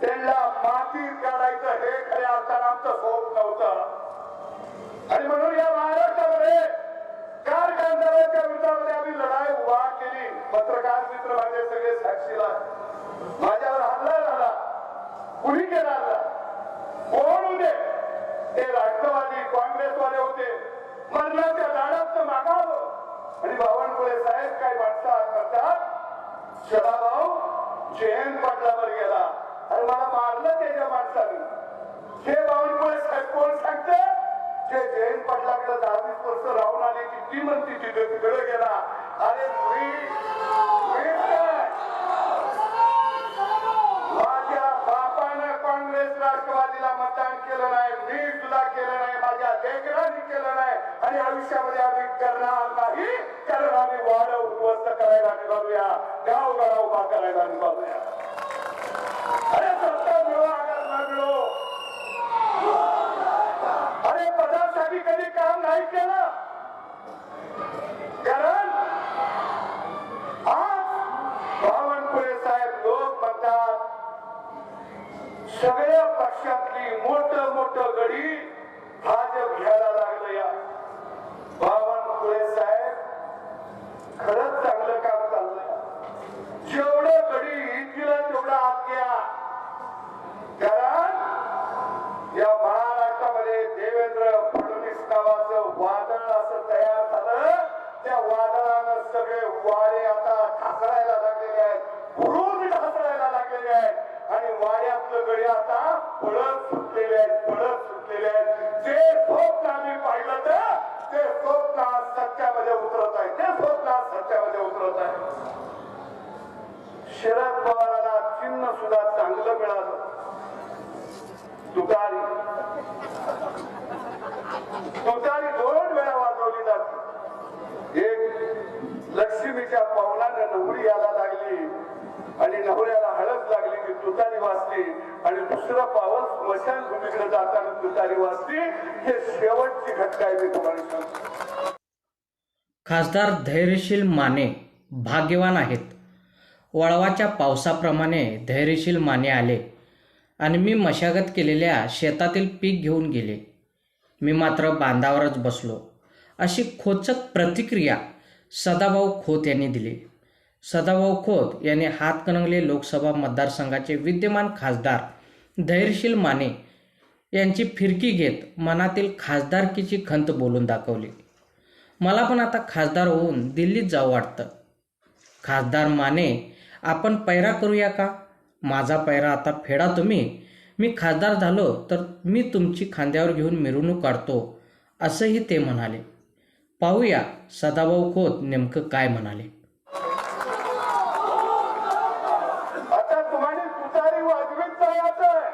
त्यांना मातीत काढायचं हे खऱ्या अर्थानं आमचं स्वप्न नव्हतं आणि म्हणून या महाराष्ट्रामध्ये कारखानदाराच्या विरोधामध्ये आम्ही लढाई उभा केली. पत्रकार मित्र माझे सगळे साक्षीला माझ्यावर हल्ला झाला. कुणी केला हल्ला कोण होते? ते राष्ट्रवादी काँग्रेसवाले होते. मरणाच्या लाडाचं मागावं. आणि बावनकुळे साहेब काय माणसं आज म्हणतात शराभाऊ जयंत पाटलावर गेला आणि मला मारलं त्याच्या माणसाने. हे बावनकुळे साहेब कोण सांगते? जे जयंत पाटलाकडे दहा वीस वर्ष राहून आले की ती म्हणती तिथे तिकडे गेला. अरे मी माझ्या बापानं काँग्रेस राष्ट्रवादीला मतदान केलं नाही मी सुद्धा केलं नाही माझ्या लेकरांनी केलं नाही आणि आयुष्यामध्ये आम्ही करणार नाही. कारण आम्ही वाड उद्ध्वस्त करायला निघालूया गाव गाडा उभा करायला निघालूया. अरे लागलो अरे पदासाठी कधी काम नाही केलं? कारण आज बावनकुळे साहेब लोक म्हणतात सगळ्या पक्षातली मोठ मोठ गडी भाजप घ्यायला लागलं या बावनकुळे साहेब. वादळानं सगळे वारे आता ढासळायला लागलेले आहेत. बुरुज ढासळायला लागलेले आहेत. आणि वाड्यातलं गडी आता पळत सुटलेले आहेत पळत सुटलेले आहेत. जे स्वप्न आम्ही पाहिलं तर ते स्वप्न आज सत्यामध्ये उतरत आहे. ते स्वप्न आज सत्यामध्ये उतरत आहे. शरद पवारांना चिन्ह सुद्धा चांगलं मिळालं तुतारी तुतारी दोन वेळा वाजवली जाते एक लक्ष्मीच्या पावलानं नवरी यायला लागली आणि नवऱ्याला हळद लागली की तुतारी वाचली आणि दुसरं पावल स्मशानभूमीकडे जाताना तुतारी वाचली हे शेवटची घटना आहे मी तुम्हाला सांगतो. खासदार धैर्यशील माने भाग्यवान आहेत. वळवाच्या पावसाप्रमाणे धैर्यशील माने आले आणि मी मशागत केलेल्या शेतातील पीक घेऊन गेले. मी मात्र बांधावरच बसलो. अशी खोचक प्रतिक्रिया सदाभाऊ खोत यांनी दिली. सदाभाऊ खोत यांनी हातकणंगले लोकसभा मतदारसंघाचे विद्यमान खासदार धैर्यशील माने यांची फिरकी घेत मनातील खासदारकीची खंत बोलून दाखवली. मला पण आता खासदार होऊन दिल्लीत जावं वाटतं. खासदार माने आपण पैरा करूया का? माझा पैरा आता फेडा तुम्ही. मी खासदार झालो तर मी तुमची खांद्यावर घेऊन मिरवणूक काढतो असंही ते म्हणाले. पाहूया सदाभाऊ खोत नेमकं काय म्हणाले आता तुम्हाला तुतारी वाजवीत जायचं आहे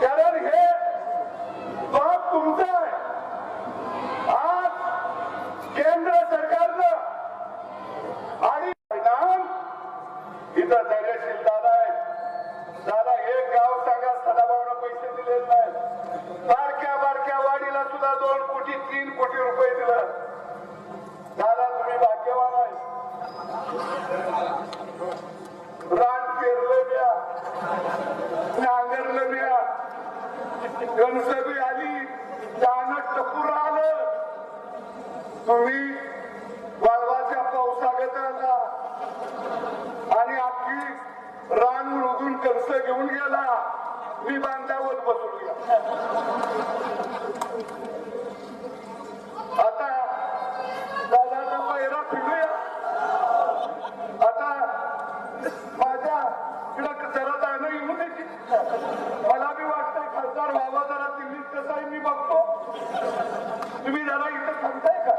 कारण हे बाब तुमचं आहे आज केंद्र सरकारनं आणि मैदान इथं धैर्यशील दादा आहे दादा एक गाव सांगा सदाभाऊनं पैसे दिलेले नाही बारक्या बारक्या वाडीला सुद्धा दोन कोटी तीन कोटी रुपये दिलं दादा तुम्ही भाग्यवान आहे रान पेरलं म्या नांगरलं म्या गणसबी आली त्यानं टपूर आलं तुम्ही वळवाच्या पावसागत आणि अख्खी रान उडून कर्ज घेऊन गेला. मी बांधावर बसलो आता दादाचा पहिरा फिरूया आता माझ्या इकडं जरा जाणं येऊ दे की. मला बी वाटतंय खासदार व्हावा जरा दिल्लीत कसं आहे मी बघतो तुम्ही जरा इथं थांबताय का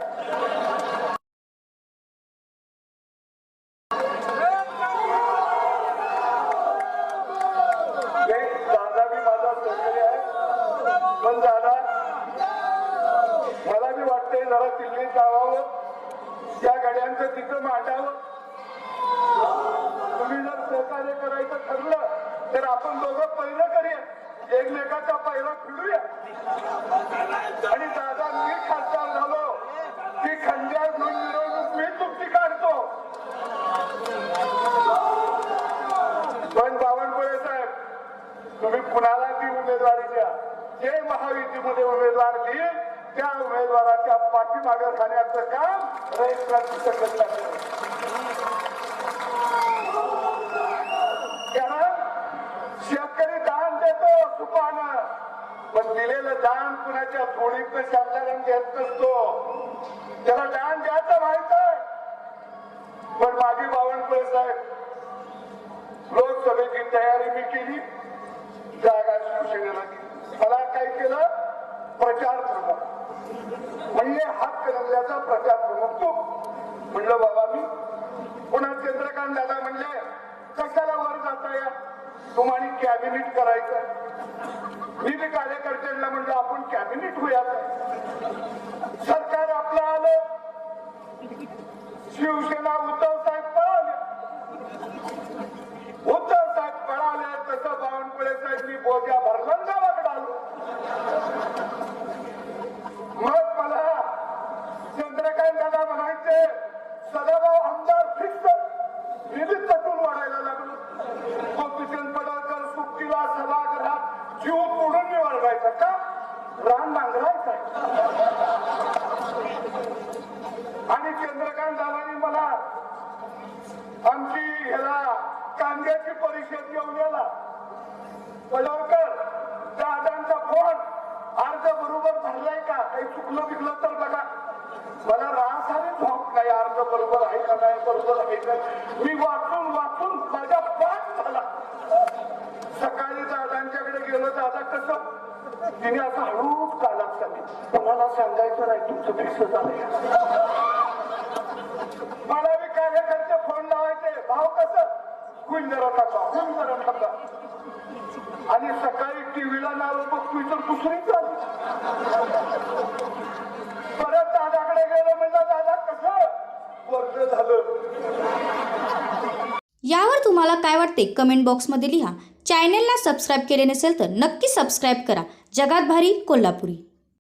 करायचं ठरलं तर आपण दोघं पहिलं करूया. एकमेकाचा पहिला फिरूया आणि दादा मी खासदार झालो. की खंड्या घेऊन मिरवणूक मी तुमची काढतो. पण बावनकुळे साहेब तुम्ही कुणाला ती उमेदवारी द्या. जे महायुतीमध्ये उमेदवार देईल त्या उमेदवाराच्या पाठीमागे खाण्याचं काम रयत क्रांतीचं करत कारण शेतकरी दान देतो पण दिलेलं दान कुणाच्या थोडीत शांताराम घेत नसतो त्याला दान द्यायचं माहीत आहे. पण माझी बावनकुळे साहेब लोकसभेची तयारी मी केली. जागा शिवसेनेला मला काय केलं? प्रचार प्रमुख म्हणजे हात करण्याचा प्रचार प्रमुख तू म्हणलं बाबा मी. पुन्हा चंद्रकांत दादा म्हणले कशाला वर जाता या तुम्हाला कॅबिनेट करायचं मी बी कार्यकर्त्यांना म्हणलं आपण कॅबिनेट होऊया सरकार आपलं आलं. शिवसेना उद्धव साहेब पळाले उद्धव साहेब पळाले तसं बावनकुळे साहेब मी बोजा भरलं गावाकडे आलो मग मला चंद्रकांत दादा म्हणायचे सदाभाऊ आमदार फिक्स निधी तटून वाढायला लागलो गोपीचंद पडळकर सुट्टीला सभागृहात जीव तोडून निवडायचा का रान नांगरायचा आणि चंद्रकांत दादानी मला आमची ह्याला कांद्याची परिषद घेऊन गेला पडळकर दादांचा फोन. अर्ज बरोबर भरलाय का? काही चुकलं बिकलं तर बघा. मला रासाने झोप नाही. अर्ज बरोबर आहे का नाही? बरोबर आहे का? मी वाचून वाचून माझा पाठ झाला. सकाळी दादांच्याकडे गेलो. दादा कसं? तिने असं हळूच कालात सांगितलं. तुम्हाला सांगायचं नाही तुमचं फिक्स झालंय. मला मी कार्यकर्ते फोन कसं? होईल जरा टाका होईल आणि सकाळी टीव्हीला नाव बघतोय तर दुसरीच आली परत दादाकडे गेलो म्हणलं दादा कसं? वर्ग झालं. यावर तुम्हाला काय वाटते? कमेंट बॉक्समध्ये लिहा. चॅनेलला सबस्क्राईब केले नसेल तर नक्की सबस्क्राईब करा. जगात भारी कोल्हापुरी.